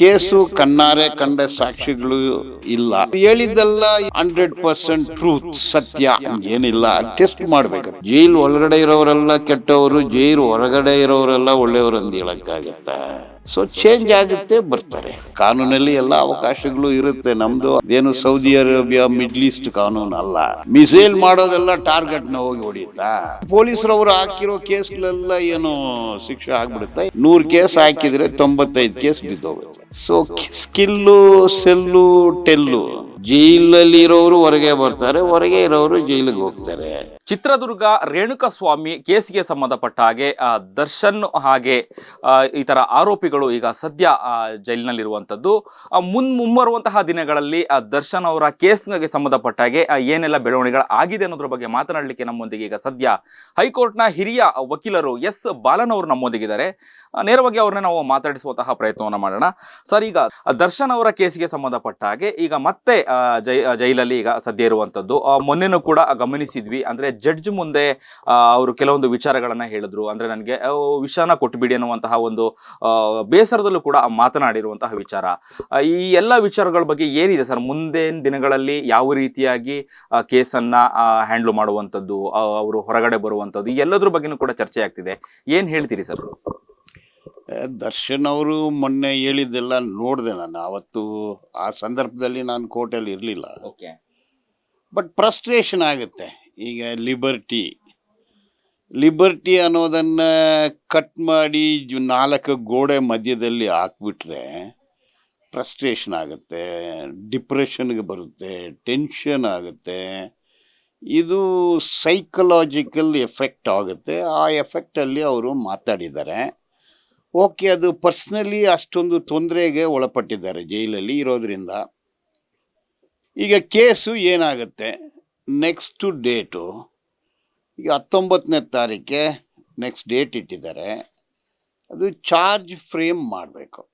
Case ಕಣ್ಣಾರೆ ಕಂಡ ಸಾಕ್ಷಿಗಳು ಇಲ್ಲ. ಹೇಳಿದ್ದೆಲ್ಲ ಹಂಡ್ರೆಡ್ ಪರ್ಸೆಂಟ್ ಟ್ರೂತ್ ಸತ್ಯ ಏನಿಲ್ಲ ಟೆಸ್ಟ್ ಮಾಡ್ಬೇಕು. ಜೈಲ್ ಒಳಗಡೆ ಇರೋರೆಲ್ಲ ಕೆಟ್ಟವರು, ಜೈಲ್ ಹೊರಗಡೆ ಇರೋರೆಲ್ಲ ಒಳ್ಳೆಯವರು ಅಂತ ಹೇಳಕ್ಕಾಗತ್ತ? ಸೊ ಚೇಂಜ್ ಆಗುತ್ತೆ, ಬರ್ತಾರೆ. ಕಾನೂನಲ್ಲಿ ಎಲ್ಲ ಅವಕಾಶಗಳು ಇರುತ್ತೆ. ನಮ್ದು ಏನು ಸೌದಿ ಅರೇಬಿಯಾ, ಮಿಡ್ಲ್ ಈಸ್ಟ್ ಕಾನೂನು ಅಲ್ಲ. ಮಿಸೈಲ್ ಮಾಡೋದೆಲ್ಲ ಟಾರ್ಗೆಟ್ನ ಹೋಗಿ ಹೊಡಿಯುತ್ತಾ ಪೊಲೀಸರವರು ಹಾಕಿರೋ ಕೇಸ್ಗಳೆಲ್ಲ ಏನು ಶಿಕ್ಷೆ ಆಗ್ಬಿಡುತ್ತೆ? ನೂರ್ ಕೇಸ್ ಹಾಕಿದ್ರೆ ತೊಂಬತ್ತೈದು case ಬಿದ್ದೋಗುತ್ತೆ. So skill sell, tell. ಜೈಲಲ್ಲಿ ಇರೋರು ಹೊರಗೆ ಬರ್ತಾರೆ ಹೊರಗೆ ಇರೋರು ಜೈಲಿಗೆ ಹೋಗ್ತಾರೆ. ಚಿತ್ರದುರ್ಗ ರೇಣುಕಾ ಸ್ವಾಮಿ ಕೇಸಿಗೆ ಸಂಬಂಧಪಟ್ಟ ಹಾಗೆ ದರ್ಶನ್ ಹಾಗೆ ಆ, ಈ ತರ ಆರೋಪಿಗಳು ಈಗ ಸದ್ಯ ಜೈಲಿನಲ್ಲಿರುವಂಥದ್ದು. ಮುನ್ ಮುಂಬರುವಂತಹ ದಿನಗಳಲ್ಲಿ ದರ್ಶನ್ ಅವರ ಕೇಸ್ಗೆ ಸಂಬಂಧಪಟ್ಟ ಹಾಗೆ ಏನೆಲ್ಲ ಬೆಳವಣಿಗೆಗಳು ಆಗಿದೆ ಅನ್ನೋದ್ರ ಬಗ್ಗೆ ಮಾತನಾಡಲಿಕ್ಕೆ ನಮ್ಮೊಂದಿಗೆ ಈಗ ಸದ್ಯ ಹೈಕೋರ್ಟ್ನ ಹಿರಿಯ ವಕೀಲರು ಎಸ್. ಬಾಲನ್ ಅವರು ನಮ್ಮೊಂದಿಗಿದ್ದಾರೆ. ನೇರವಾಗಿ ಅವ್ರನ್ನ ನಾವು ಮಾತಾಡಿಸುವಂತಹ ಪ್ರಯತ್ನವನ್ನ ಮಾಡೋಣ. ಸರ್ ಈಗ ದರ್ಶನ್ ಅವರ ಕೇಸಿಗೆ ಸಂಬಂಧಪಟ್ಟ ಹಾಗೆ ಈಗ ಮತ್ತೆ ಜೈ ಜೈಲಲ್ಲಿ ಈಗ ಸದ್ಯ ಇರುವಂಥದ್ದು. ಮೊನ್ನೆನೂ ಕೂಡ ಗಮನಿಸಿದ್ವಿ. ಅಂದ್ರೆ ಜಡ್ಜ್ ಮುಂದೆ ಅವರು ಕೆಲವೊಂದು ವಿಚಾರಗಳನ್ನು ಹೇಳಿದ್ರು. ಅಂದ್ರೆ ನನಗೆ ವಿಷಾನ ಕೊಟ್ಬಿಡಿ ಅನ್ನುವಂತಹ ಒಂದು ಬೇಸರದಲ್ಲೂ ಕೂಡ ಮಾತನಾಡಿರುವಂತಹ ವಿಚಾರ. ಈ ಎಲ್ಲ ವಿಚಾರಗಳ ಬಗ್ಗೆ ಏನಿದೆ ಸರ್? ಮುಂದಿನ ದಿನಗಳಲ್ಲಿ ಯಾವ ರೀತಿಯಾಗಿ ಕೇಸನ್ನು ಹ್ಯಾಂಡ್ಲ್ ಮಾಡುವಂಥದ್ದು ಅವರು ಹೊರಗಡೆ ಬರುವಂಥದ್ದು ಎಲ್ಲದ್ರ ಬಗ್ಗೆನೂ ಕೂಡ ಚರ್ಚೆ ಆಗ್ತಿದೆ ಏನು ಹೇಳ್ತೀರಿ ಸರ್? ದರ್ಶನ್ ಅವರು ಮೊನ್ನೆ ಹೇಳಿದ್ದೆಲ್ಲ ನೋಡಿದೆ ನಾನು. ಅವತ್ತು ಆ ಸಂದರ್ಭದಲ್ಲಿ ನಾನು ಕೋರ್ಟಲ್ಲಿ ಇರಲಿಲ್ಲ. ಓಕೆ. ಬಟ್ ಫ್ರಸ್ಟ್ರೇಷನ್ ಆಗುತ್ತೆ. ಈಗ ಲಿಬರ್ಟಿ ಲಿಬರ್ಟಿ ಅನ್ನೋದನ್ನು ಕಟ್ ಮಾಡಿ ಜು- ನಾಲ್ಕು ಗೋಡೆ ಮಧ್ಯದಲ್ಲಿ ಹಾಕ್ಬಿಟ್ರೆ ಫ್ರಸ್ಟ್ರೇಷನ್ ಆಗುತ್ತೆ ಡಿಪ್ರೆಷನ್ಗೆ ಬರುತ್ತೆ ಟೆನ್ಷನ್ ಆಗುತ್ತೆ. ಇದು ಸೈಕಲಾಜಿಕಲ್ ಎಫೆಕ್ಟ್ ಆಗುತ್ತೆ. ಆ ಎಫೆಕ್ಟಲ್ಲಿ ಅವರು ಮಾತಾಡಿದ್ದಾರೆ. ಓಕೆ, ಅದು ಪರ್ಸ್ನಲಿ ಅಷ್ಟೊಂದು ತೊಂದರೆಗೆ ಒಳಪಟ್ಟಿದ್ದಾರೆ ಜೈಲಲ್ಲಿ ಇರೋದರಿಂದ. ಈಗ ಕೇಸು ಏನಾಗುತ್ತೆ? Next date. ಈಗ ಹತ್ತೊಂಬತ್ತನೇ ತಾರೀಕೆ, ನೆಕ್ಸ್ಟ್ ಡೇಟ್ ಇಟ್ಟಿದ್ದಾರೆ. ಅದು ಚಾರ್ಜ್ ಫ್ರೇಮ್ ಮಾಡಬೇಕು.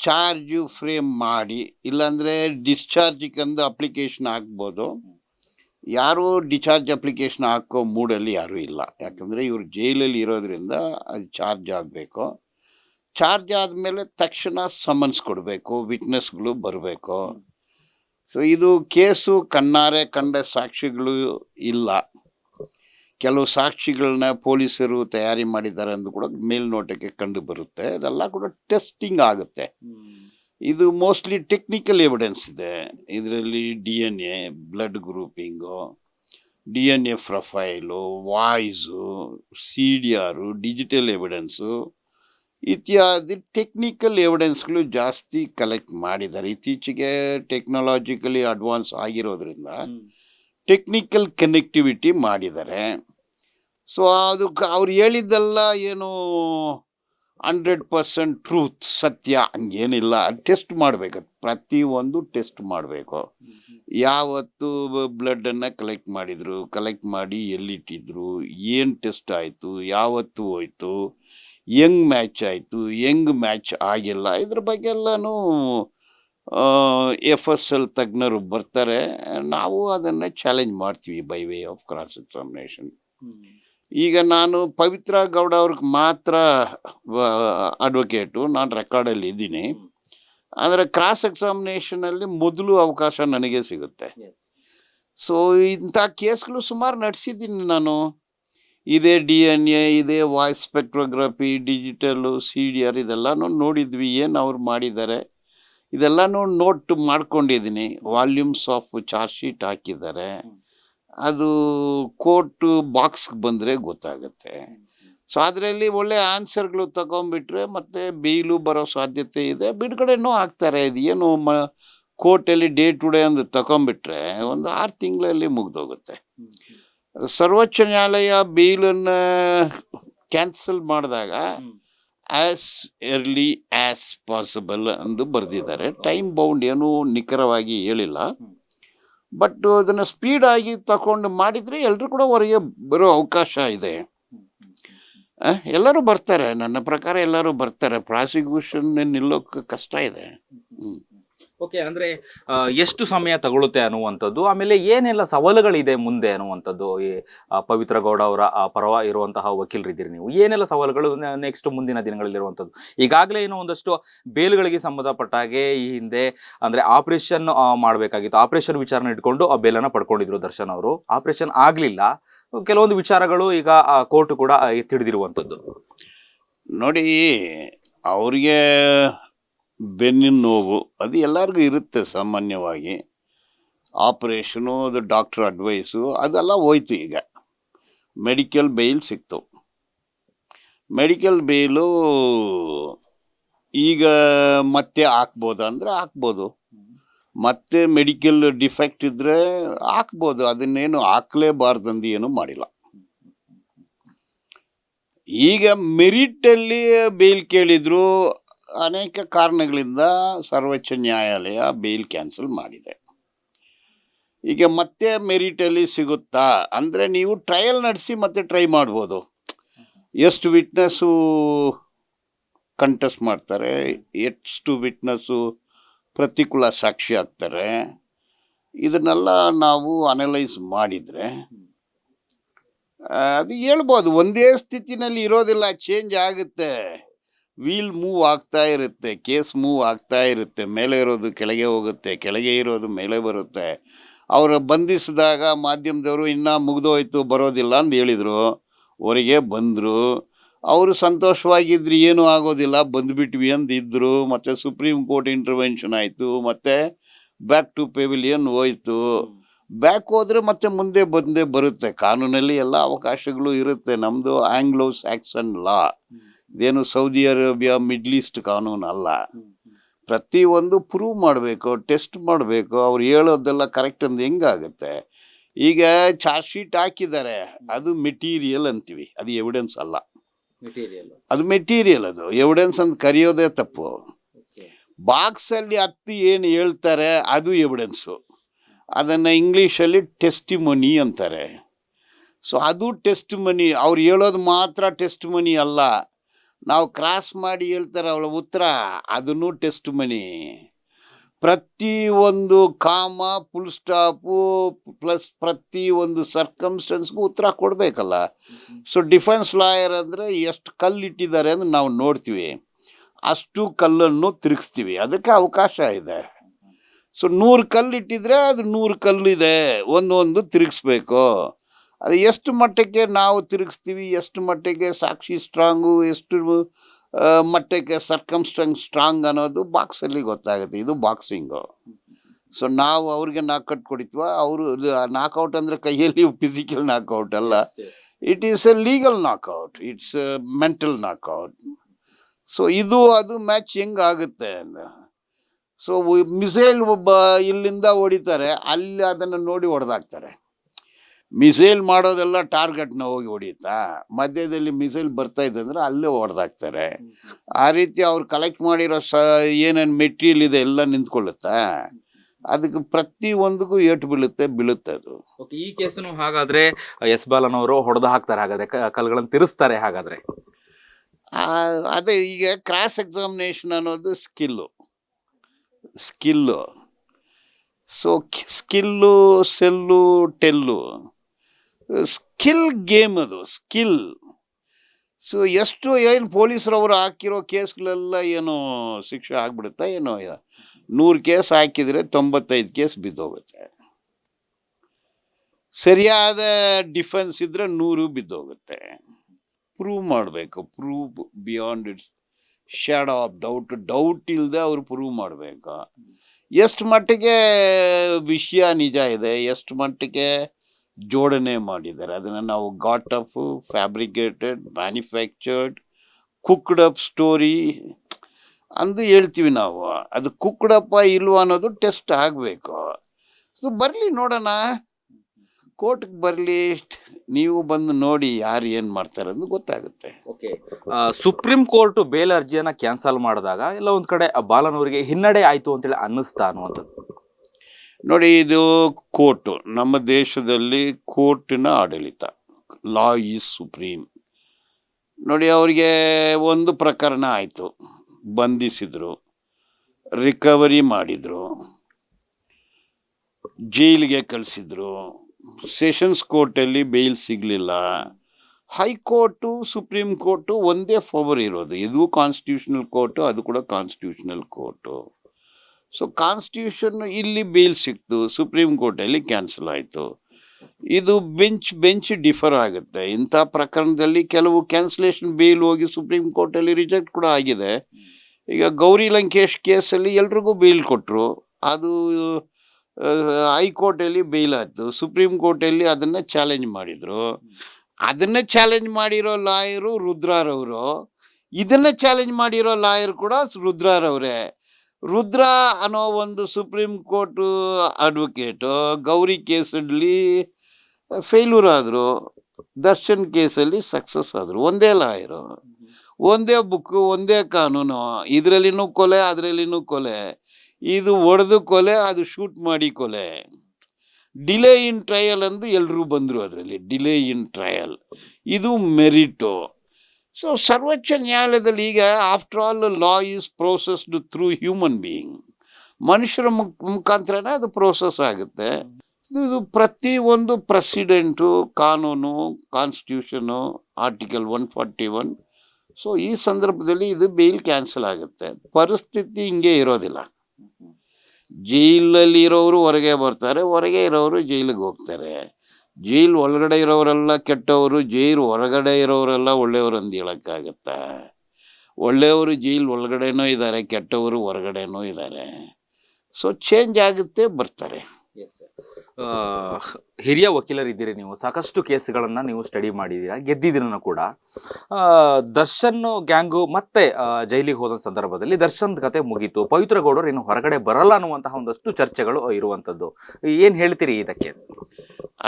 ಚಾರ್ಜು ಫ್ರೇಮ್ ಮಾಡಿ, ಇಲ್ಲಾಂದರೆ ಡಿಸ್ಚಾರ್ಜಿಗಂದು ಅಪ್ಲಿಕೇಶನ್ ಹಾಕ್ಬೋದು ಯಾರು ಡಿಚಾರ್ಜ್ ಅಪ್ಲಿಕೇಶನ್ ಹಾಕೋ ಮೂಡಲ್ಲಿ ಯಾರೂ ಇಲ್ಲ. ಯಾಕಂದರೆ ಇವರು ಜೈಲಲ್ಲಿ ಇರೋದ್ರಿಂದ ಅದು ಚಾರ್ಜ್ ಆಗಬೇಕು. ಚಾರ್ಜ್ ಆದಮೇಲೆ ತಕ್ಷಣ ಸಮನ್ಸ್ ಕೊಡಬೇಕು, ವಿಟ್ನೆಸ್ಗಳು ಬರಬೇಕು. ಸೊ ಇದು ಕೇಸು ಕಣ್ಣಾರೆ ಕಂಡ ಸಾಕ್ಷಿಗಳು ಇಲ್ಲ. ಕೆಲವು ಸಾಕ್ಷಿಗಳನ್ನ ಪೊಲೀಸರು ತಯಾರಿ ಮಾಡಿದ್ದಾರೆ ಅಂದು ಕೂಡ ಮೇಲ್ನೋಟಕ್ಕೆ ಕಂಡು ಬರುತ್ತೆ. ಅದೆಲ್ಲ ಕೂಡ ಟೆಸ್ಟಿಂಗ್ ಆಗುತ್ತೆ. ಇದು ಮೋಸ್ಟ್ಲಿ ಟೆಕ್ನಿಕಲ್ ಎವಿಡೆನ್ಸ್ ಇದೆ. ಇದರಲ್ಲಿ D N A blood grouping D N A profile voice C D R digital evidence ಇತ್ಯಾದಿ ಟೆಕ್ನಿಕಲ್ ಎವಿಡೆನ್ಸ್ಗಳು ಜಾಸ್ತಿ ಕಲೆಕ್ಟ್ ಮಾಡಿದ್ದಾರೆ. ಇತ್ತೀಚೆಗೆ ಟೆಕ್ನಾಲಜಿಕಲಿ ಅಡ್ವಾನ್ಸ್ ಆಗಿರೋದ್ರಿಂದ ಟೆಕ್ನಿಕಲ್ ಕನೆಕ್ಟಿವಿಟಿ ಮಾಡಿದ್ದಾರೆ. ಸೊ ಅದು ಕ- ಅವ್ರು ಹೇಳಿದ್ದೆಲ್ಲ ಏನು ಹಂಡ್ರೆಡ್ ಪರ್ಸೆಂಟ್ ಟ್ರೂತ್ ಸತ್ಯ ಹಂಗೇನಿಲ್ಲ. ಟೆಸ್ಟ್ ಮಾಡಬೇಕು. ಪ್ರತಿಯೊಂದು ಟೆಸ್ಟ್ ಮಾಡಬೇಕು. ಯಾವತ್ತು ಬ್ಲಡ್ಡನ್ನು ಕಲೆಕ್ಟ್ ಮಾಡಿದರು? ಕಲೆಕ್ಟ್ ಮಾಡಿ ಎಲ್ಲಿಟ್ಟಿದ್ರು? ಏನು ಟೆಸ್ಟ್ ಆಯಿತು? ಯಾವತ್ತು ಹೋಯಿತು? ಹೆಂಗ್ ಮ್ಯಾಚ್ ಆಯಿತು? ಹೆಂಗ್ ಮ್ಯಾಚ್ ಆಗಿಲ್ಲ? ಇದ್ರ ಬಗ್ಗೆ ಎಲ್ಲನೂ ಎಫ್ ಎಸ್ ಎಲ್ ತಜ್ಞರು ಬರ್ತಾರೆ. ನಾವು ಅದನ್ನು ಚಾಲೆಂಜ್ ಮಾಡ್ತೀವಿ by way of cross examination ಈಗ ನಾನು ಪವಿತ್ರ ಗೌಡ ಅವ್ರಿಗೆ ಮಾತ್ರ ಅಡ್ವೊಕೇಟು ನಾನು ರೆಕಾರ್ಡಲ್ಲಿ ಇದ್ದೀನಿ. ಆದರೆ ಕ್ರಾಸ್ ಎಕ್ಸಾಮಿನೇಷನಲ್ಲಿ ಮೊದಲು ಅವಕಾಶ ನನಗೆ ಸಿಗುತ್ತೆ. ಸೊ ಇಂಥ ಕೇಸ್ಗಳು ಸುಮಾರು ನಡೆಸಿದ್ದೀನಿ ನಾನು. ಇದೇ ಡಿ ಎನ್ ಎ ಇದೇ voice spectrography digital C D R ಇದೆಲ್ಲನೂ ನೋಡಿದ್ವಿ ಏನು ಅವ್ರು ಮಾಡಿದ್ದಾರೆ. ಇದೆಲ್ಲನೂ ನೋಟ್ ಮಾಡ್ಕೊಂಡಿದ್ದೀನಿ. ವಾಲ್ಯೂಮ್ಸ್ ಆಫ್ ಚಾರ್ಜ್ ಶೀಟ್ ಹಾಕಿದ್ದಾರೆ. ಅದು ಕೋರ್ಟು ಬಾಕ್ಸ್ಗೆ ಬಂದರೆ ಗೊತ್ತಾಗುತ್ತೆ. ಸೊ ಅದರಲ್ಲಿ ಒಳ್ಳೆ ಆನ್ಸರ್ಗಳು ತಗೊಂಡ್ಬಿಟ್ರೆ ಮತ್ತೆ ಬೇಯ್ಲು ಬರೋ ಸಾಧ್ಯತೆ ಇದೆ. ಬಿಡುಗಡೆನೂ ಆಗ್ತಾರೆ. ಇದು ಏನು ಮ, ಕೋರ್ಟಲ್ಲಿ ಡೇ ಟು ಡೇ ಅಂದ್ರೆ ತಗೊಂಡ್ಬಿಟ್ರೆ ಒಂದು ಆರು ತಿಂಗಳಲ್ಲಿ ಮುಗ್ದೋಗುತ್ತೆ. ಸರ್ವೋಚ್ಚ ನ್ಯಾಯಾಲಯ ಬೇಲನ್ನು ಕ್ಯಾನ್ಸಲ್ ಮಾಡಿದಾಗ ಆ್ಯಸ್ ಎರ್ಲಿ ಆ್ಯಸ್ ಪಾಸಿಬಲ್ ಅಂದು ಬರೆದಿದ್ದಾರೆ. ಟೈಮ್ ಬೌಂಡ್ ಏನೂ ನಿಖರವಾಗಿ ಹೇಳಿಲ್ಲ. ಬಟ್ ಅದನ್ನು ಸ್ಪೀಡಾಗಿ ತಗೊಂಡು ಮಾಡಿದರೆ ಎಲ್ಲರೂ ಕೂಡ ಹೊರಗೆ ಬರೋ ಅವಕಾಶ ಇದೆ. ಎಲ್ಲರೂ ಬರ್ತಾರೆ. ನನ್ನ ಪ್ರಕಾರ ಎಲ್ಲರೂ ಬರ್ತಾರೆ. ಪ್ರಾಸಿಕ್ಯೂಷನ್ ನಿಲ್ಲೋಕೆ ಕಷ್ಟ ಇದೆ. ಹ್ಮ್. ಓಕೆ, ಅಂದ್ರೆ ಎಷ್ಟು ಸಮಯ ತಗೊಳುತ್ತೆ ಅನ್ನುವಂಥದ್ದು, ಆಮೇಲೆ ಏನೆಲ್ಲ ಸವಾಲುಗಳಿದೆ ಮುಂದೆ ಅನ್ನುವಂಥದ್ದು, ಈ ಪವಿತ್ರ ಗೌಡ ಅವರ ಪರವ ಇರುವಂತಹ ವಕೀಲರಿದ್ದೀರಿ ನೀವು. ಏನೆಲ್ಲ ಸವಾಲುಗಳು ನೆಕ್ಸ್ಟ್ ಮುಂದಿನ ದಿನಗಳಲ್ಲಿ ಇರುವಂಥದ್ದು ಈಗಾಗಲೇ ಏನೋ ಒಂದಷ್ಟು ಬೇಲ್ಗಳಿಗೆ ಸಂಬಂಧಪಟ್ಟ ಹಾಗೆ ಈ ಹಿಂದೆ, ಅಂದ್ರೆ ಆಪರೇಷನ್ ಮಾಡಬೇಕಾಗಿತ್ತು. ಆಪರೇಷನ್ ವಿಚಾರನ ಇಟ್ಕೊಂಡು ಆ ಬೇಲನ್ನ ಪಡ್ಕೊಂಡಿದ್ರು ದರ್ಶನ್ ಅವರು. ಆಪರೇಷನ್ ಆಗ್ಲಿಲ್ಲ. ಕೆಲವೊಂದು ವಿಚಾರಗಳು ಈಗ ಕೋರ್ಟ್ ಕೂಡ ಎತ್ತಿಡಿದಿರುವಂಥದ್ದು ನೋಡಿ, ಅವ್ರಿಗೆ ಬೆನ್ನಿನ ನೋವು, ಅದು ಎಲ್ಲರಿಗೂ ಇರುತ್ತೆ ಸಾಮಾನ್ಯವಾಗಿ. ಆಪ್ರೇಷನು, ಅದು ಡಾಕ್ಟ್ರ್ ಅಡ್ವೈಸು, ಅದೆಲ್ಲ ಹೋಯ್ತು ಈಗ. ಮೆಡಿಕಲ್ ಬೇಲ್ ಸಿಕ್ತು. ಮೆಡಿಕಲ್ ಬೇಲು ಈಗ ಮತ್ತೆ ಹಾಕ್ಬೋದು ಅಂದರೆ ಹಾಕ್ಬೋದು. ಮತ್ತೆ ಮೆಡಿಕಲ್ ಡಿಫೆಕ್ಟ್ ಇದ್ದರೆ ಹಾಕ್ಬೋದು, ಅದನ್ನೇನು ಹಾಕ್ಲೇಬಾರ್ದಂದು ಏನು ಮಾಡಿಲ್ಲ. ಈಗ ಮೆರಿಟಲ್ಲಿ ಬೇಲ್ ಕೇಳಿದ್ರು ಅನೇಕ ಕಾರಣಗಳಿಂದ ಸರ್ವೋಚ್ಚ ನ್ಯಾಯಾಲಯ ಬೇಲ್ ಕ್ಯಾನ್ಸಲ್ ಮಾಡಿದೆ. ಈಗ ಮತ್ತೆ ಮೆರಿಟಲ್ಲಿ ಸಿಗುತ್ತಾ? ಅಂದರೆ ನೀವು ಟ್ರಯಲ್ ನಡೆಸಿ ಮತ್ತೆ ಟ್ರೈ ಮಾಡ್ಬೋದು. ಎಷ್ಟು ವಿಟ್ನೆಸ್ಸು ಕಂಟೆಸ್ಟ್ ಮಾಡ್ತಾರೆ, ಎಷ್ಟು ವಿಟ್ನೆಸ್ಸು ಪ್ರತಿಕೂಲ ಸಾಕ್ಷಿ ಆಗ್ತಾರೆ? ಇದನ್ನೆಲ್ಲ ನಾವು ಅನಲೈಸ್ ಮಾಡಿದರೆ ಅದು ಹೇಳ್ಬೋದು, ಒಂದೇ ಸ್ಥಿತಿನಲ್ಲಿ ಇರೋದಿಲ್ಲ ಚೇಂಜ್ ಆಗುತ್ತೆ. ವೀಲ್ ಮೂವ್ ಆಗ್ತಾ ಇರುತ್ತೆ, ಕೇಸ್ ಮೂವ್ ಆಗ್ತಾ ಇರುತ್ತೆ, ಮೇಲೆ ಇರೋದು ಕೆಳಗೆ ಹೋಗುತ್ತೆ, ಕೆಳಗೆ ಇರೋದು ಮೇಲೆ ಬರುತ್ತೆ. ಅವರು ಬಂಧಿಸಿದಾಗ ಮಾಧ್ಯಮದವರು ಇನ್ನೂ ಮುಗಿದೋಯ್ತು, ಬರೋದಿಲ್ಲ ಅಂತ ಹೇಳಿದರು. ಅವರಿಗೆ ಬಂದರು. ಅವರು ಸಂತೋಷವಾಗಿದ್ರು, ಏನೂ ಆಗೋದಿಲ್ಲ, ಬಂದುಬಿಟ್ವಿ ಅಂತ ಇದ್ದರು ಮತ್ತು ಸುಪ್ರೀಂ ಕೋರ್ಟ್ ಇಂಟರ್ವೆನ್ಷನ್ ಆಯಿತು, ಮತ್ತು ಬ್ಯಾಕ್ ಟು ಪೆವಿಲಿಯನ್ ಹೋಯಿತು. ಬ್ಯಾಕ್ ಹೋದರೆ ಮತ್ತೆ ಮುಂದೆ ಬಂದೇ ಬರುತ್ತೆ. ಕಾನೂನಲ್ಲಿ ಎಲ್ಲ ಅವಕಾಶಗಳು ಇರುತ್ತೆ. ನಮ್ಮದು ಆಂಗ್ಲೋ ಸ್ಯಾಕ್ಸನ್ ಲಾ ಇದೇನು ಸೌದಿ ಅರೇಬಿಯಾ ಮಿಡ್ಲ್ ಈಸ್ಟ್ ಕಾನೂನು ಅಲ್ಲ ಪ್ರತಿಯೊಂದು ಪ್ರೂವ್ ಮಾಡಬೇಕು ಟೆಸ್ಟ್ ಮಾಡಬೇಕು ಅವ್ರು ಹೇಳೋದೆಲ್ಲ ಕರೆಕ್ಟ್ ಅಂದ್ರೆ ಹೆಂಗಾಗುತ್ತೆ? ಈಗ ಚಾರ್ಜ್ ಶೀಟ್ ಹಾಕಿದ್ದಾರೆ. ಅದು ಮೆಟೀರಿಯಲ್ ಅಂತೀವಿ. ಅದು ಎವಿಡೆನ್ಸ್ ಅಲ್ಲ. ಅದು ಮೆಟೀರಿಯಲ್ ಅದು. ಎವಿಡೆನ್ಸ್ ಅಂತ ಕರೆಯೋದೇ ತಪ್ಪು. ಬಾಕ್ಸಲ್ಲಿ ಹತ್ತಿ ಏನು ಹೇಳ್ತಾರೆ ಅದು ಎವಿಡೆನ್ಸು ಅದನ್ನು ಇಂಗ್ಲೀಷಲ್ಲಿ ಟೆಸ್ಟಿಮನಿ ಅಂತಾರೆ. ಸೊ ಅದು ಟೆಸ್ಟ್ ಮನಿ ಅವ್ರು ಹೇಳೋದು ಮಾತ್ರ ಟೆಸ್ಟ್ ಮನಿ ಅಲ್ಲ. ನಾವು ಕ್ರಾಸ್ ಮಾಡಿ ಹೇಳ್ತಾರೆ ಅವಳ ಉತ್ತರ, ಅದನ್ನು ಟೆಸ್ಟ್ ಮನಿ. ಒಂದು ಕಾಮ ಫುಲ್ ಸ್ಟಾಪು ಪ್ಲಸ್ ಪ್ರತಿ ಒಂದು ಸರ್ಕಮ್ಸ್ಟೆನ್ಸ್ಗೂ ಉತ್ತರ ಕೊಡಬೇಕಲ್ಲ. ಸೊ ಡಿಫೆನ್ಸ್ ಲಾಯರ್ ಅಂದರೆ ಎಷ್ಟು ಕಲ್ಲು ಇಟ್ಟಿದ್ದಾರೆ ಅಂತ ನಾವು ನೋಡ್ತೀವಿ. ಅಷ್ಟು ಕಲ್ಲನ್ನು ತಿರುಗಿಸ್ತೀವಿ. ಅದಕ್ಕೆ ಅವಕಾಶ ಇದೆ. ಸೊ ನೂರು ಕಲ್ಲು ಇಟ್ಟಿದ್ರೆ ಅದು ನೂರು ಕಲ್ಲು ಇದೆ ಒಂದೊಂದು ತಿರುಗಿಸ್ಬೇಕು. ಅದು ಎಷ್ಟು ಮಟ್ಟಕ್ಕೆ ನಾವು ತಿರುಗಿಸ್ತೀವಿ ಎಷ್ಟು ಮಟ್ಟಿಗೆ ಸಾಕ್ಷಿ ಸ್ಟ್ರಾಂಗು ಎಷ್ಟು ಮಟ್ಟಕ್ಕೆ ಸರ್ಕಮ್ ಸ್ಟ್ರಾಂಗ್ ಅನ್ನೋದು ಬಾಕ್ಸಲ್ಲಿ ಗೊತ್ತಾಗುತ್ತೆ. ಇದು ಬಾಕ್ಸಿಂಗು ಸೊ ನಾವು ಅವ್ರಿಗೆ ನಾಕೌಟ್ ಕೊಡಿತ್ವ? ಅವರು ನಾಕೌಟ್ ಅಂದರೆ ಕೈಯಲ್ಲಿ ಫಿಸಿಕಲ್ ನಾಕೌಟ್ ಅಲ್ಲ. It is a legal knockout it's a mental knockout so ಇದು ಅದು ಮ್ಯಾಚ್ ಹೆಂಗಾಗುತ್ತೆ ಅಂತ. ಸೊ ಮಿಸೈಲ್ ಒಬ್ಬ ಇಲ್ಲಿಂದ ಹೊಡಿತಾರೆ ಅಲ್ಲಿ ಅದನ್ನು ನೋಡಿ ಹೊಡೆದಾಕ್ತಾರೆ. ಮಿಸೈಲ್ ಮಾಡೋದೆಲ್ಲ ಟಾರ್ಗೆಟ್ನ ಹೋಗಿ ಹೊಡಿಯುತ್ತಾ ಮಧ್ಯದಲ್ಲಿ ಮಿಸೈಲ್ ಬರ್ತಾ ಇದೆ ಅಂದರೆ ಅಲ್ಲೇ ಹೊಡೆದಾಕ್ತಾರೆ. ಆ ರೀತಿ ಅವ್ರು ಕಲೆಕ್ಟ್ ಮಾಡಿರೋ ಸ ಏನೇನು ಮೆಟೀರಿಯಲ್ ಇದೆ ಎಲ್ಲ ನಿಂತ್ಕೊಳ್ಳುತ್ತಾ? ಅದಕ್ಕೆ ಪ್ರತಿ ಒಂದಕ್ಕೂ ಏಟು ಬೀಳುತ್ತೆ ಬೀಳುತ್ತೆ ಅದು. ಓಕೆ ಈ ಕೇಸನ್ನು ಹಾಗಾದ್ರೆ ಎಸ್ ಬಾಲನವರು ಅವರು ಹೊಡೆದು ಹಾಕ್ತಾರೆ ಹಾಗಾದ್ರೆ ಕಲ್ಗಳನ್ನು ತಿರುಸ್ತಾರೆ ಹಾಗಾದರೆ. ಅದೇ ಈಗ ಕ್ರಾಸ್ ಎಕ್ಸಾಮಿನೇಷನ್ ಅನ್ನೋದು skill skill so skill sell tell skill game ಅದು, ಸ್ಕಿಲ್. ಸೊ, ಎಷ್ಟು ಏನು ಪೊಲೀಸರವರು ಹಾಕಿರೋ ಕೇಸ್ಗಳೆಲ್ಲ ಏನು ಶಿಕ್ಷೆ ಆಗ್ಬಿಡುತ್ತಾ ಏನೋ ನೂರು ಕೇಸ್ ಹಾಕಿದರೆ ತೊಂಬತ್ತೈದು ಕೇಸ್ ಬಿದ್ದೋಗುತ್ತೆ. ಸರಿಯಾದ ಡಿಫೆನ್ಸ್ ಇದ್ದರೆ ನೂರು ಬಿದ್ದೋಗುತ್ತೆ. ಪ್ರೂವ್ ಮಾಡಬೇಕು, prove beyond its shadow of doubt doubt ಇಲ್ಲದೆ ಅವ್ರು ಪ್ರೂವ್ ಮಾಡಬೇಕು. ಎಷ್ಟು ಮಟ್ಟಿಗೆ ವಿಷಯ ನಿಜ ಇದೆ, ಎಷ್ಟು ಮಟ್ಟಿಗೆ ಜೋಡಣೆ ಮಾಡಿದ್ದಾರೆ. ಅದನ್ನು ನಾವು got up fabricated manufactured cooked up story ಅಂದು ಹೇಳ್ತೀವಿ ನಾವು. ಅದು ಕುಕ್ಡ್ ಅಪ್ಪ ಇಲ್ವಾ ಅನ್ನೋದು ಟೆಸ್ಟ್ ಆಗಬೇಕು. ಸೊ ಬರಲಿ ನೋಡೋಣ. ಕೋರ್ಟ್ಗೆ ಬರಲಿ. ನೀವು ಬಂದು ನೋಡಿ ಯಾರು ಏನು ಮಾಡ್ತಾರೆ ಅಂತ ಗೊತ್ತಾಗುತ್ತೆ. ಓಕೆ ಸುಪ್ರೀಂ ಕೋರ್ಟ್ ಬೇಲ್ ಅರ್ಜಿಯನ್ನು ಕ್ಯಾನ್ಸಲ್ ಮಾಡಿದಾಗ ಎಲ್ಲ ಒಂದು ಕಡೆ ಬಾಲನವರಿಗೆ ಬಾಲನ್ ಹಿನ್ನಡೆ ಆಯಿತು ಅಂತೇಳಿ ಅನ್ನಿಸ್ತಾ ಅನ್ನುವಂಥದ್ದು. ನೋಡಿ, ಇದು ಕೋರ್ಟು. ನಮ್ಮ ದೇಶದಲ್ಲಿ ಕೋರ್ಟಿನ ಆಡಳಿತ, ಲಾ ಈಸ್ ಸುಪ್ರೀಂ. ನೋಡಿ, ಅವರಿಗೆ ಒಂದು ಪ್ರಕರಣ ಆಯಿತು. ಬಂಧಿಸಿದರು, ರಿಕವರಿ ಮಾಡಿದರು, ಜೈಲಿಗೆ ಕಳಿಸಿದ್ರು, ಸೆಷನ್ಸ್ ಕೋರ್ಟಲ್ಲಿ ಬೇಲ್ ಸಿಗಲಿಲ್ಲ. ಹೈಕೋರ್ಟು, ಸುಪ್ರೀಂ ಕೋರ್ಟು ಒಂದೇ ಫವರ್ ಇರೋದು. ಇದು ಕಾನ್ಸ್ಟಿಟ್ಯೂಷನಲ್ ಕೋರ್ಟು ಅದು ಕೂಡ ಕಾನ್ಸ್ಟಿಟ್ಯೂಷನಲ್ ಕೋರ್ಟು ಸೊ ಕಾನ್ಸ್ಟಿಟ್ಯೂಷನ್ ಇಲ್ಲಿ ಬೇಲ್ ಸಿಕ್ತು ಸುಪ್ರೀಂ ಕೋರ್ಟಲ್ಲಿ ಕ್ಯಾನ್ಸಲ್ ಆಯಿತು. ಇದು ಬೆಂಚ್ ಬೆಂಚ್ ಡಿಫರ್ ಆಗುತ್ತೆ. ಇಂಥ ಪ್ರಕರಣದಲ್ಲಿ ಕೆಲವು ಕ್ಯಾನ್ಸಲೇಷನ್ ಬೇಲ್ ಹೋಗಿ ಸುಪ್ರೀಂ ಕೋರ್ಟಲ್ಲಿ ರಿಜೆಕ್ಟ್ ಕೂಡ ಆಗಿದೆ. ಈಗ ಗೌರಿ ಲಂಕೇಶ್ ಕೇಸಲ್ಲಿ ಎಲ್ರಿಗೂ ಬೇಲ್ ಕೊಟ್ಟರು ಅದು ಹೈಕೋರ್ಟಲ್ಲಿ ಬೇಲ್ ಆಯಿತು. ಸುಪ್ರೀಂ ಕೋರ್ಟಲ್ಲಿ ಅದನ್ನು ಚಾಲೆಂಜ್ ಮಾಡಿದರು. ಅದನ್ನು ಚಾಲೆಂಜ್ ಮಾಡಿರೋ ಲಾಯರು ರುದ್ರಾರವರು. ಇದನ್ನು ಚಾಲೆಂಜ್ ಮಾಡಿರೋ ಲಾಯರ್ ಕೂಡ ರುದ್ರಾರವರೇ. ರುದ್ರ ಅನ್ನೋ ಒಂದು ಸುಪ್ರೀಂ ಕೋರ್ಟ್ ಅಡ್ವೊಕೇಟು ಗೌರಿ ಕೇಸಲ್ಲಿ ಫೇಲ್ಯೂರ್ ಆದರು, ದರ್ಶನ್ ಕೇಸಲ್ಲಿ ಸಕ್ಸಸ್ ಆದರು, ಒಂದೇ ಲಾಯರು ಒಂದೇ ಬುಕ್ಕು ಒಂದೇ ಕಾನೂನು, ಇದರಲ್ಲಿನೂ ಕೊಲೆ, ಅದರಲ್ಲಿನೂ ಕೊಲೆ. ಇದು ಒಡೆದು ಕೊಲೆ, ಅದು ಶೂಟ್ ಮಾಡಿ ಕೊಲೆ. ಡಿಲೇ ಇನ್ ಟ್ರಯಲ್ ಅಂದು ಎಲ್ಲರೂ ಬಂದರು ಅದರಲ್ಲಿ ಡಿಲೇ ಇನ್ ಟ್ರಯಲ್ ಇದು ಮೆರಿಟು ಸೊ ಸರ್ವೋಚ್ಚ ನ್ಯಾಯಾಲಯದಲ್ಲಿ ಈಗ after all law is processed through human being ಮನುಷ್ಯರ ಮುಖ ಮುಖಾಂತರನೇ ಅದು ಪ್ರೋಸೆಸ್ ಆಗುತ್ತೆ ಇದು ಇದು ಪ್ರತಿ ಒಂದು ಪ್ರೆಸಿಡೆಂಟು ಕಾನೂನು constitution article one forty one so ಈ ಸಂದರ್ಭದಲ್ಲಿ ಇದು ಬೇಲ್ ಕ್ಯಾನ್ಸಲ್ ಆಗುತ್ತೆ. ಪರಿಸ್ಥಿತಿ ಹಿಂಗೆ ಇರೋದಿಲ್ಲ. ಜೈಲಲ್ಲಿ ಇರೋರು ಹೊರಗೆ ಬರ್ತಾರೆ ಹೊರಗೆ ಇರೋರು ಜೈಲಿಗೆ ಹೋಗ್ತಾರೆ. ಜೈಲ್ ಒಳಗಡೆ ಇರೋರೆಲ್ಲ ಕೆಟ್ಟವರು, ಜೈಲ್ ಹೊರಗಡೆ ಇರೋರೆಲ್ಲ ಒಳ್ಳೆಯವರು ಅಂತ ಹೇಳೋಕ್ಕಾಗತ್ತಾ? ಒಳ್ಳೆಯವರು ಜೈಲ್ ಒಳಗಡೆನೂ ಇದ್ದಾರೆ, ಕೆಟ್ಟವರು ಹೊರಗಡೆನೂ ಇದ್ದಾರೆ. ಸೊ ಚೇಂಜ್ ಆಗುತ್ತೆ, ಬರ್ತಾರೆ. ಹಿರಿಯ ವಕೀಲರಿದ್ದೀರಿ ನೀವು. ಸಾಕಷ್ಟು ಕೇಸ್ಗಳನ್ನು ನೀವು ಸ್ಟಡಿ ಮಾಡಿದ್ದೀರಾ ಗೆದ್ದಿದ್ದೀರನ್ನು ಕೂಡ. ದರ್ಶನ್ ಗ್ಯಾಂಗು ಮತ್ತೆ ಜೈಲಿಗೆ ಹೋದ ಸಂದರ್ಭದಲ್ಲಿ ದರ್ಶನ್ ಕತೆ ಮುಗೀತು. ಪವಿತ್ರ ಗೌಡರು ಇನ್ನು ಹೊರಗಡೆ ಬರಲ್ಲ ಅನ್ನುವಂತಹ ಒಂದಷ್ಟು ಚರ್ಚೆಗಳು ಇರುವಂಥದ್ದು ಏನು ಹೇಳ್ತೀರಿ ಇದಕ್ಕೆ?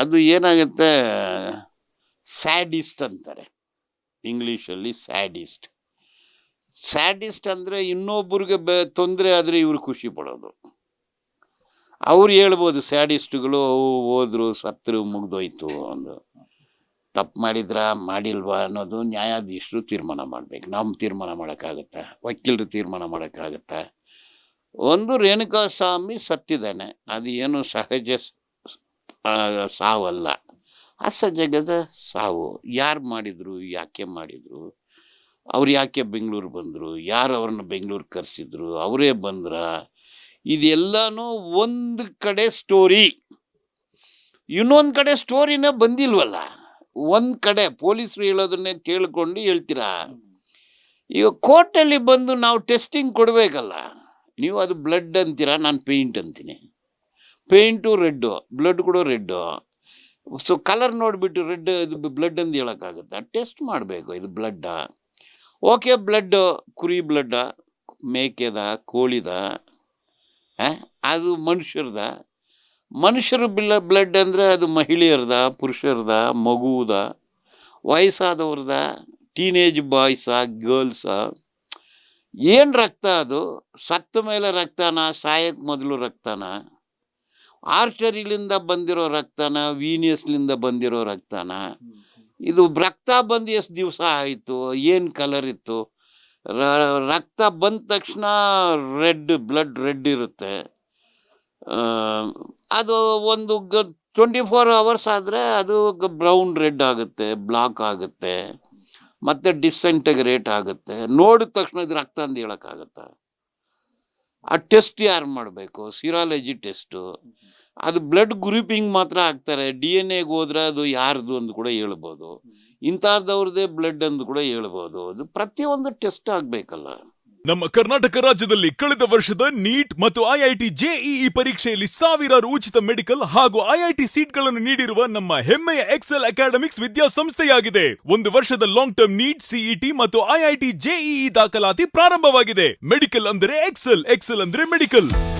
ಅದು ಏನಾಗುತ್ತೆ, ಸ್ಯಾಡಿಸ್ಟ್ ಅಂತಾರೆ. ಇಂಗ್ಲೀಷಲ್ಲಿ ಸ್ಯಾಡಿಸ್ಟ್. ಸ್ಯಾಡಿಸ್ಟ್ ಅಂದರೆ ಇನ್ನೊಬ್ಬರಿಗೆ ಬೆ, ತೊಂದರೆ ಆದರೆ ಇವರು ಖುಷಿ ಪಡೋದು. ಅವ್ರು ಹೇಳ್ಬೋದು, ಸ್ಯಾಡಿಸ್ಟ್ಗಳು ಅವು ಹೋದ್ರು, ಸತ್ರು ಮುಗ್ದೋಯ್ತು ಒಂದು ತಪ್ಪು ಮಾಡಿದ್ರ, ಮಾಡಿಲ್ವಾ ಅನ್ನೋದು ನ್ಯಾಯಾಧೀಶರು ತೀರ್ಮಾನ ಮಾಡಬೇಕು. ನಮ್ಮ ತೀರ್ಮಾನ ಮಾಡೋಕ್ಕಾಗತ್ತಾ? ವಕೀಲರು ತೀರ್ಮಾನ ಮಾಡೋಕ್ಕಾಗತ್ತಾ? ಒಂದು ರೇಣುಕಾ ಸ್ವಾಮಿ ಸತ್ತಿದ್ದಾನೆ. ಅದು ಏನು ಸಹಜ ಸಾವಲ್ಲ. ಅಸಹಜದ ಸಾವು. ಯಾರು ಮಾಡಿದ್ರು, ಯಾಕೆ ಮಾಡಿದ್ರು? ಅವ್ರು ಯಾಕೆ ಬೆಂಗಳೂರು ಬಂದರು? ಯಾರು ಅವ್ರನ್ನ ಬೆಂಗಳೂರು ಕರೆಸಿದ್ರು? ಅವರೇ ಬಂದ್ರ? ಇದೆಲ್ಲನೂ ಒಂದು ಕಡೆ ಸ್ಟೋರಿ ಇನ್ನೊಂದು ಕಡೆ ಸ್ಟೋರಿನೇ ಬಂದಿಲ್ವಲ್ಲ? ಒಂದು ಕಡೆ ಪೊಲೀಸರು ಹೇಳೋದನ್ನೇ ಕೇಳ್ಕೊಂಡು ಹೇಳ್ತೀರಾ? ಈಗ ಕೋರ್ಟಲ್ಲಿ ಬಂದು ನಾವು ಟೆಸ್ಟಿಂಗ್ ಕೊಡಬೇಕಲ್ಲ, ನೀವು ಅದು ಬ್ಲಡ್ ಅಂತೀರಾ? ನಾನು ಪೇಂಟ್ ಅಂತೀನಿ. ಪೇಂಟು ರೆಡ್ಡು ಬ್ಲಡ್ ಕೂಡ ರೆಡ್ಡು ಸೊ ಕಲರ್ ನೋಡಿಬಿಟ್ಟು ರೆಡ್ ಇದು ಬ್ಲಡ್ ಅಂತ ಹೇಳೋಕ್ಕಾಗುತ್ತಾ? ಟೆಸ್ಟ್ ಮಾಡಬೇಕು ಇದು ಬ್ಲಡ್ಡ ಓಕೆ ಬ್ಲಡ್ ಕುರಿ ಬ್ಲಡ್ಡ ಮೇಕೆದ, ಕೋಳಿದ? ಅದು ಮನುಷ್ಯರ್ದ. ಮನುಷ್ಯರ ಬಿಲ್ಲ ಬ್ಲಡ್ ಅಂದರೆ ಅದು ಮಹಿಳೆಯರ್ದ ಪುರುಷರ್ದ ಮಗುವುದ ವಯಸ್ಸಾದವ್ರದ ಟೀನೇಜ್ ಬಾಯ್ಸಾ ಗರ್ಲ್ಸಾ ಏನು ರಕ್ತ ಅದು? ಸತ್ತ ಮೇಲೆ ರಕ್ತನ ಸಾಯಕ್ಕೆ ಮೊದಲು ರಕ್ತನ. ಆರ್ಚರಿಲಿಂದ ಬಂದಿರೋ ರಕ್ತನ ವೀನಿಯಸ್ಲಿಂದ ಬಂದಿರೋ ರಕ್ತನ. ಇದು ರಕ್ತ ಬಂದು ಎಷ್ಟು ದಿವಸ ಆಯಿತು? ಏನು ಕಲರ್ ಇತ್ತು? ರಕ್ತ ಬಂದ ತಕ್ಷಣ ರೆಡ್, ಬ್ಲಡ್ ರೆಡ್ ಇರುತ್ತೆ. ಅದು ಒಂದು ಟ್ವೆಂಟಿ ಫೋರ್ ಅವರ್ಸ್ ಆದರೆ ಅದು ಬ್ರೌನ್ ರೆಡ್ ಆಗುತ್ತೆ, ಬ್ಲಾಕ್ ಆಗುತ್ತೆ, ಮತ್ತು ಡಿಸ್ಇಂಟಗ್ರೇಟ್ ಆಗುತ್ತೆ. ನೋಡಿದ ತಕ್ಷಣ ಇದು ರಕ್ತ ಅಂತ ಹೇಳೋಕ್ಕಾಗತ್ತಾ? ಆ ಟೆಸ್ಟ್ ಯಾರು ಮಾಡಬೇಕು? Serology test. ಅದು ಬ್ಲಡ್ ಗ್ರೂಪಿಂಗ್ ಮಾತ್ರ ಹಾಕ್ತಾರೆ ಡಿ ಎನ್ ಎಗೆ ಹೋದ್ರೆ ಅದು ಯಾರ್ದು ಅಂತ ಕೂಡ ಹೇಳ್ಬೋದು. ಇಂಥದ್ದವ್ರದ್ದೇ ಬ್ಲಡ್ ಅಂತ ಕೂಡ ಹೇಳ್ಬೋದು. ಅದು ಪ್ರತಿಯೊಂದು ಟೆಸ್ಟ್ ಆಗಬೇಕಲ್ಲ. ನಮ್ಮ ಕರ್ನಾಟಕ ರಾಜ್ಯದಲ್ಲಿ ಕಳೆದ ವರ್ಷದ ನೀಟ್ ಮತ್ತು ಐಐಟಿ ಜೆಇಇ ಪರೀಕ್ಷೆಯಲ್ಲಿ ಸಾವಿರಾರು ಉಚಿತ ಮೆಡಿಕಲ್ ಹಾಗೂ ಐಐಟಿ ಸೀಟ್ಗಳನ್ನು ನೀಡಿರುವ ನಮ್ಮ ಹೆಮ್ಮೆಯ ಎಕ್ಸೆಲ್ ಅಕಾಡೆಮಿಕ್ಸ್ ವಿದ್ಯಾಸಂಸ್ಥೆಯಾಗಿದೆ. ಒಂದು ವರ್ಷದ ಲಾಂಗ್ ಟರ್ಮ್ ನೀಟ್ ಸಿಇಟಿ ಮತ್ತು ಐಐಟಿ ಜೆಇಇ ದಾಖಲಾತಿ ಪ್ರಾರಂಭವಾಗಿದೆ. ಮೆಡಿಕಲ್ ಅಂದರೆ ಎಕ್ಸೆಲ್ ಎಕ್ಸೆಲ್ ಅಂದ್ರೆ ಮೆಡಿಕಲ್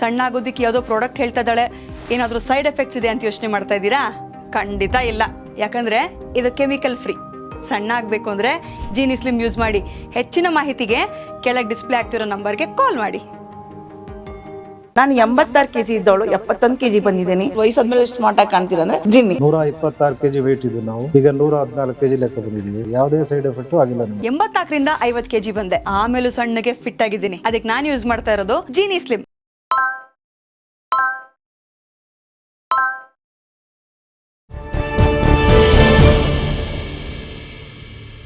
ಸಣ್ಣ ಆಗೋದಿಕ್ಕೆ ಯಾವುದೋ ಪ್ರಾಡಕ್ಟ್ ಹೇಳ್ತಾ ಇದ್ದಾಳೆ ಏನಾದರೂ ಸೈಡ್ ಎಫೆಕ್ಟ್ಸ್ ಇದೆ ಅಂತ ಯೋಚನೆ ಮಾಡ್ತಾ ಇದ್ದೀರಾ? ಖಂಡಿತ ಇಲ್ಲ. ಯಾಕಂದ್ರೆ ಇದು ಕೆಮಿಕಲ್ ಫ್ರೀ ಸಣ್ಣ ಆಗಬೇಕು ಅಂದರೆ ಜೀನಿ ಸ್ಲಿಮ್ ಯೂಸ್ ಮಾಡಿ. ಹೆಚ್ಚಿನ ಮಾಹಿತಿಗೆ ಕೆಳಗೆ ಡಿಸ್ಪ್ಲೇ ಆಗ್ತಿರೋ ನಂಬರ್ಗೆ ಕಾಲ್ ಮಾಡಿ. ನಾನು ಎಂಬತ್ತಾರು ಕೆಜಿ ಇದ್ದವಳು ಎಪ್ಪತ್ತೊಂದು ಕೆಜಿ ಬಂದಿದ್ದೀನಿ. ವಯಸ್ಸಾದ್ಮೇಲೆ ಸ್ಮಾರ್ಟ್ ಆಗಿ ಕಾಣ್ತೀರ ಅಂದ್ರೆ ಜಿನ್ನಿ ನೂರ ಇಪ್ಪತ್ತಾರು ಕೆಜಿ ವೇಟ್ ಇದ್ದು ನಾವು. ಈಗ ನೂರ ಹದಿನಾಲ್ಕು ಕೆಜಿ ಲೆಕ್ಕ ಬಂದಿದ್ದೀವಿ. ಯಾವುದೇ ಸೈಡ್ ಎಫೆಕ್ಟ್ ಆಗಿಲ್ಲ ನಮಗೆ. ಎಂಬತ್ನಾಲ್ಕರಿಂದ ಐವತ್ತು ಕೆಜಿ ಬಂದೆ. ಆಮೇಲೂ ಸಣ್ಣಗೆ ಫಿಟ್ ಆಗಿದ್ದೀನಿ. ಅದಕ್ಕೆ ನಾನು ಯೂಸ್ ಮಾಡ್ತಾ ಇರೋದು ಜೀನಿ ಸ್ಲಿಮ್